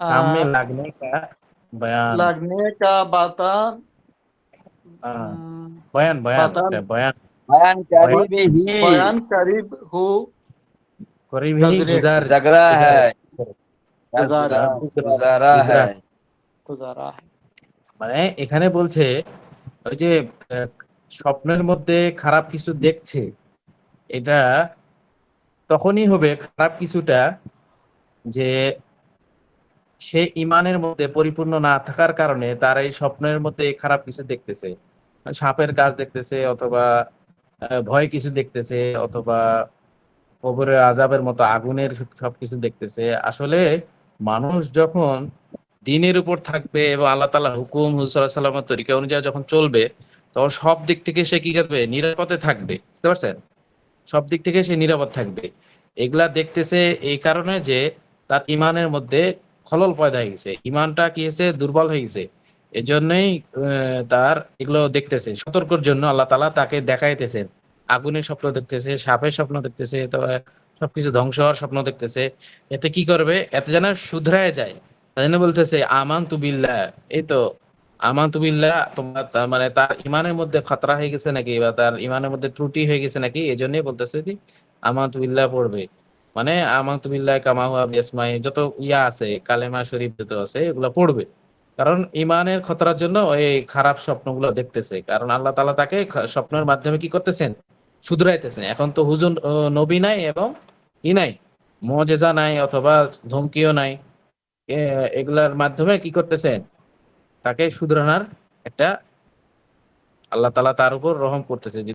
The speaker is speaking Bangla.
सामने आ, लगने का बयान लगने का बाता हाँ, हम्म, बयान बयान बता- এটা বয়ান बयान करीब ही बयान करीब हो करीब ही गुजरे- गुजार जगरा है गुजारा गुजारा है गुजारा है মানে এখানে বলছে ওই যে আহ, স্বপ্নের মধ্যে খারাপ কিছু দেখছে এটা তখনই হবে খারাপ কিছুটা যে সে ইমানের মধ্যে পরিপূর্ণ না থাকার কারণে তার এই স্বপ্নের মধ্যে খারাপ কিছু দেখতেছে। সাপের গাছ দেখতেছে অথবা ভয় কিছু দেখতেছে অথবা কবরের আজাবের মতো আগুনের সবকিছু দেখতেছে। আসলে মানুষ যখন দিনের উপর থাকবে এবং আল্লাহ তালা হুকুম, হুজুর সাল্লামের তরিকা অনুযায়ী যখন চলবে, তখন সব দিক থেকে সে কি করবে? নিরাপদে থাকবে। বুঝতে পারছেন? সব দিক থেকে সে নিরাপদ থাকবে। এগুলা দেখতেছে এই কারণে যে তার ইমানের মধ্যে খলল পয়দা হয়ে গেছে, ইমানটা কি হয়েছে? দুর্বল হয়ে গেছে। এজন্যই তার এগুলো দেখতেছে। সতর্কর জন্য আল্লাহ তাআলা তাকে দেখাইতেছেন আগুনের স্বপ্ন দেখতেছে, সাপের স্বপ্ন দেখতেছে, তো সবকিছু ধ্বংস হওয়ার স্বপ্ন দেখতেছে। এতে কি করবে? এতে যেন শুধরায় যায়। তাই জন্য বলতেছে আমান বিল্লাহ। এই তো আমান বিল্লাহ, তোমার মানে তার ইমানের মধ্যে খতরা হয়ে গেছে নাকি? বা তার ইমানের মধ্যে ত্রুটি হয়ে গেছে নাকি? এই জন্যই বলতেছে যে আমান বিল্লাহ পড়বে। মানে আমান বিল্লাহ কামা হুয়া বিসমাই যত ইয়া আছে, কালেমা শরীফ যত আছে, এগুলো পড়বে। কারণ ইমানের খতরার জন্য এই খারাপ স্বপ্নগুলো দেখতেছে। কারণ আল্লাহ তাআলা তাকে স্বপ্নের মাধ্যমে কি করতেছেন? শুধরাইতেছেন। এখন তো হুজুর নবী নাই এবং ই নাই। মজেজা নাই অথবা ধমকিও নাই। এগুলার মাধ্যমে কি করতেছেন? তাকে শুধরানোর একটা আল্লাহ তালা তার উপর রহম করতেছে।